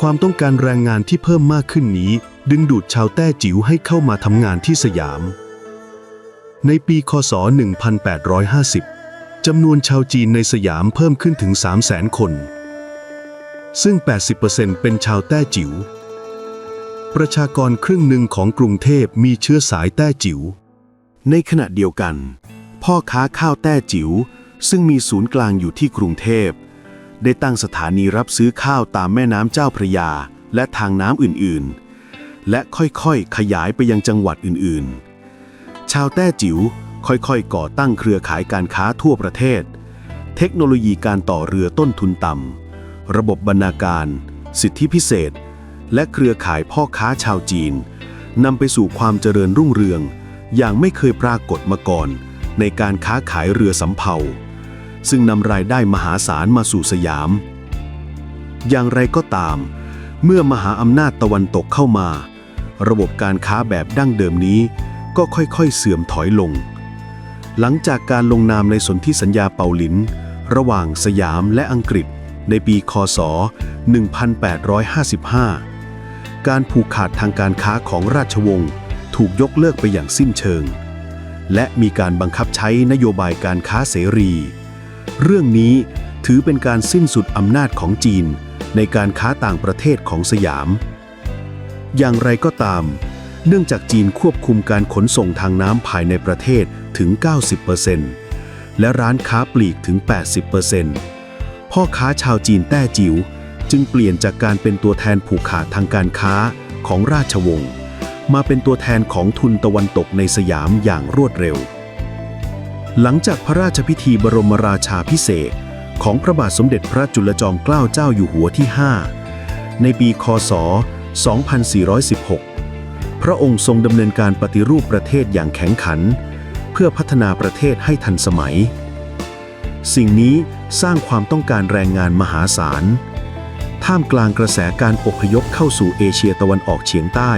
ความต้องการแรงงานที่เพิ่มมากขึ้นนี้ ดึงดูดชาวแต้จิ๋วให้เข้ามาทำงานที่สยาม ในปีคศ 1850 จำนวนชาวจีนในสยามเพิ่มขึ้นถึง 300,000 คน ซึ่ง 80%เป็นชาวแต้จิ๋ว ประชากรครึ่งหนึ่งของกรุงเทพมีเชื้อสายแต้จิ๋ว ในขณะเดียวกัน พ่อค้าข้าวแต้จิ๋วซึ่งมีศูนย์กลางอยู่ที่กรุงเทพ ได้ตั้งสถานีรับซื้อข้าวตามแม่น้ำเจ้าพระยา และทางน้ำอื่นๆ และค่อยๆ ขยายไปยังจังหวัดอื่นๆ ชาวแต้จิ๋วค่อยๆ ก่อตั้งเครือข่ายการค้าทั่วประเทศ เทคโนโลยีการต่อเรือต้นทุนต่ำ ระบบบรรณาการ สิทธิพิเศษ และเครือข่ายพ่อค้าชาวจีนนำไปสู่ความเจริญรุ่งเรือง อย่างไม่เคยปรากฏมาก่อน ในการค้าขายเรือสำเภา ซึ่งนำรายได้มหาศาลมาสู่สยาม อย่างไรก็ตาม เมื่อมหาอำนาจตะวันตกเข้ามา ระบบการค้าแบบดั้งเดิมนี้ ก็ค่อยๆเสื่อมถอยลง หลังจากการลงนามในสนธิสัญญาเปาหลิน ระหว่างสยามและอังกฤษในปี คศ 1855 การผูกขาดทางการค้าของราชวงศ์ถูกยกเลิกไปอย่างสิ้นเชิง และมีการบังคับใช้นโยบายการค้าเสรี เรื่องนี้ถือเป็นการสิ้นสุดอำนาจของจีน ในการค้าต่างประเทศของสยาม อย่างไรก็ตาม เนื่องจากจีนควบคุมการขนส่งทางน้ำภายในประเทศถึง 90%และร้านค้าปลีกถึง 80%พ่อค้าชาวจีนแต้จิ๋วจึงเปลี่ยนจากการเป็นตัวแทนผูกขาดทางการค้าของราชวงศ์มาเป็นตัวแทนของทุนตะวันตกในสยามอย่างรวดเร็ว หลังจากพระราชพิธีบรมราชาพิเศษของพระบาทสมเด็จพระจุลจอมเกล้าเจ้าอยู่หัวที่ 5 ในปี คศ 2416 พระองค์ทรงดำเนินการปฏิรูปประเทศอย่างแข็งขัน เพื่อพัฒนาประเทศให้ทันสมัย สิ่งนี้สร้างความต้องการแรงงานมหาศาล ท่ามกลางกระแสการอพยพเข้าสู่เอเชียตะวันออกเฉียงใต้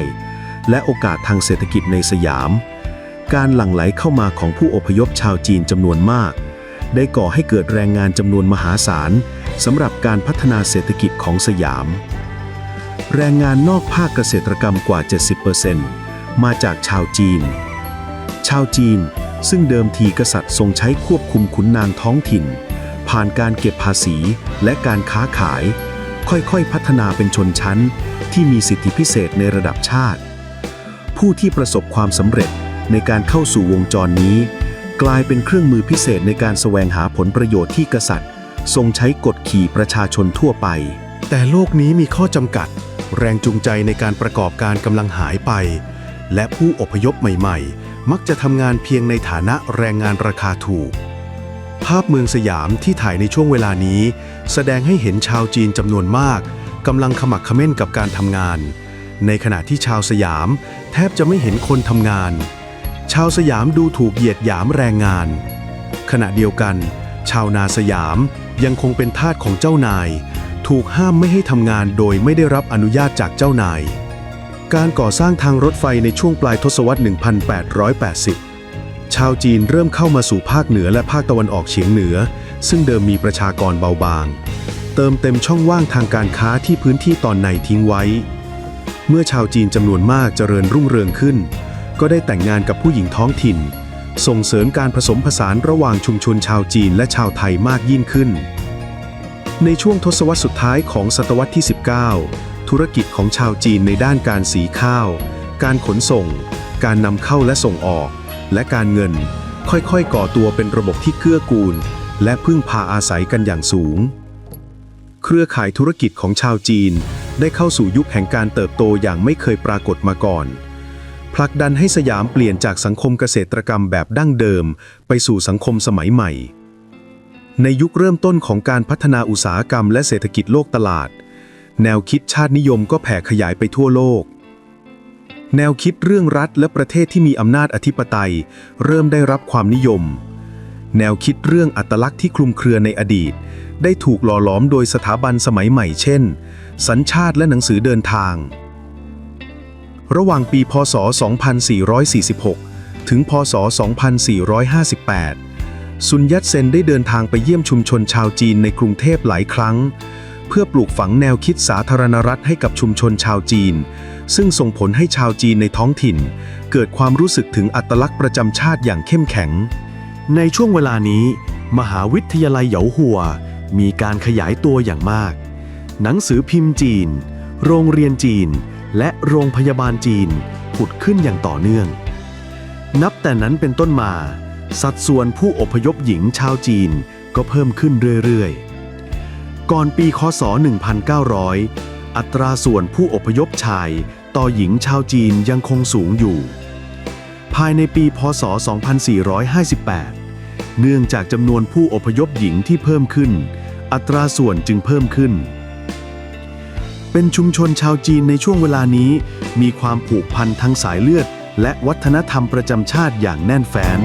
และโอกาสทางเศรษฐกิจในสยาม การหลั่งไหลเข้ามาของผู้อพยพชาวจีนจำนวนมาก ได้ก่อให้เกิดแรงงานจำนวนมหาศาลสำหรับการพัฒนาเศรษฐกิจของสยาม แรงงานนอกภาคเกษตรกรรมกว่า 70%มาจากชาวจีน ชาวจีนซึ่งเดิมทีกษัตริย์ทรงใช้ควบคุมขุนนางท้องถิ่น ผ่านการเก็บภาษีและการค้าขาย ค่อยๆพัฒนาเป็นชนชั้นที่มีสิทธิพิเศษในระดับชาติ ผู้ที่ประสบความสำเร็จ ในการเข้าสู่วงจรนี้ กลายเป็นเครื่องมือพิเศษในการแสวงหาผลประโยชน์ที่กษัตริย์ ทรงใช้กดขี่ประชาชนทั่วไป แต่โลกนี้มีข้อจำกัด แรงจูงใจในการประกอบการกำลังหายไป และผู้อพยพใหม่ๆ มักจะทำงานเพียงในฐานะแรงงานราคาถูก ภาพเมืองสยามที่ถ่ายในช่วงเวลานี้ แสดงให้เห็นชาวจีนจำนวนมากกำลังขมักขม้นกับการทำงาน ในขณะที่ชาวสยาม แทบจะไม่เห็นคนทำงาน ชาวสยามดูถูกเหยียดหยามแรงงาน ขณะเดียวกัน ชาวนาสยามยังคงเป็นทาสของเจ้านาย ถูกห้ามไม่ให้ทำงานโดยไม่ได้รับอนุญาตจากเจ้านาย การก่อสร้างทางรถไฟในช่วงปลายทศวรรษ 1880 ชาวจีนเริ่มเข้ามาสู่ภาคเหนือและภาคตะวันออกเฉียงเหนือ ซึ่งเดิมมีประชากรเบาบาง เติมเต็มช่องว่างทางการค้าที่พื้นที่ตอนในทิ้งไว้ เมื่อชาวจีนจำนวนมากเจริญรุ่งเรืองขึ้น ก็ได้แต่งงานกับผู้หญิงท้องถิ่น ส่งเสริมการผสมผสานระหว่างชุมชนชาวจีนและชาวไทยมากยิ่งขึ้น ในช่วงทศวรรษสุดท้ายของศตวรรษที่ 19 ธุรกิจของชาวจีนในด้านการสีข้าว การขนส่ง การนำเข้าและส่งออก และการเงิน ค่อยๆ ก่อตัวเป็นระบบที่เกื้อกูล และพึ่งพาอาศัยกันอย่างสูง เครือข่ายธุรกิจของชาวจีนได้เข้าสู่ยุคแห่งการเติบโตอย่างไม่เคยปรากฏมาก่อน ผลักดันให้สยามเปลี่ยนจากสังคมเกษตรกรรมแบบดั้งเดิม ไปสู่สังคมสมัยใหม่ ในยุคเริ่มต้นของการพัฒนาอุตสาหกรรมและเศรษฐกิจโลกตลาด แนวคิดชาตินิยมก็แผ่ขยายไปทั่วโลก แนวคิดเรื่องรัฐและประเทศที่มีอำนาจอธิปไตย เริ่มได้รับความนิยม แนวคิดเรื่องอัตลักษณ์ที่คลุมเครือในอดีต ได้ถูกหล่อหลอมโดยสถาบันสมัยใหม่ เช่น สัญชาติและหนังสือเดินทาง ระหว่างปีพศ 2446 ถึงพศ 2458 ซุนยัตเซนได้เดินทางไปเยี่ยมชุมชนชาวจีนในกรุงเทพหลายครั้ง เพื่อปลูกฝังแนวคิดสาธารณรัฐให้กับชุมชนชาวจีน ซึ่งส่งผลให้ชาวจีนในท้องถิ่น เกิดความรู้สึกถึงอัตลักษณ์ประจำชาติอย่างเข้มแข็ง ในช่วงเวลานี้ มหาวิทยาลัยเหยาหัว มีการขยายตัวอย่างมาก หนังสือพิมพ์จีน โรงเรียนจีน และโรงพยาบาลจีนผุดขึ้นอย่างต่อเนื่อง นับแต่นั้นเป็นต้นมา สัดส่วนผู้อพยพหญิงชาวจีนก็เพิ่มขึ้นเรื่อยๆ ก่อนปีคศ 1900 อัตราส่วนผู้อพยพชายต่อหญิงชาวจีนยังคงสูงอยู่ ภายในปีพศ 2458 เนื่องจากจำนวนผู้อพยพหญิงที่เพิ่มขึ้น อัตราส่วนจึงเพิ่มขึ้น เป็นชุมชนชาวจีนในช่วงเวลานี้ มีความผูกพันทั้งสายเลือด และวัฒนธรรมประจำชาติอย่างแน่นแฟ้น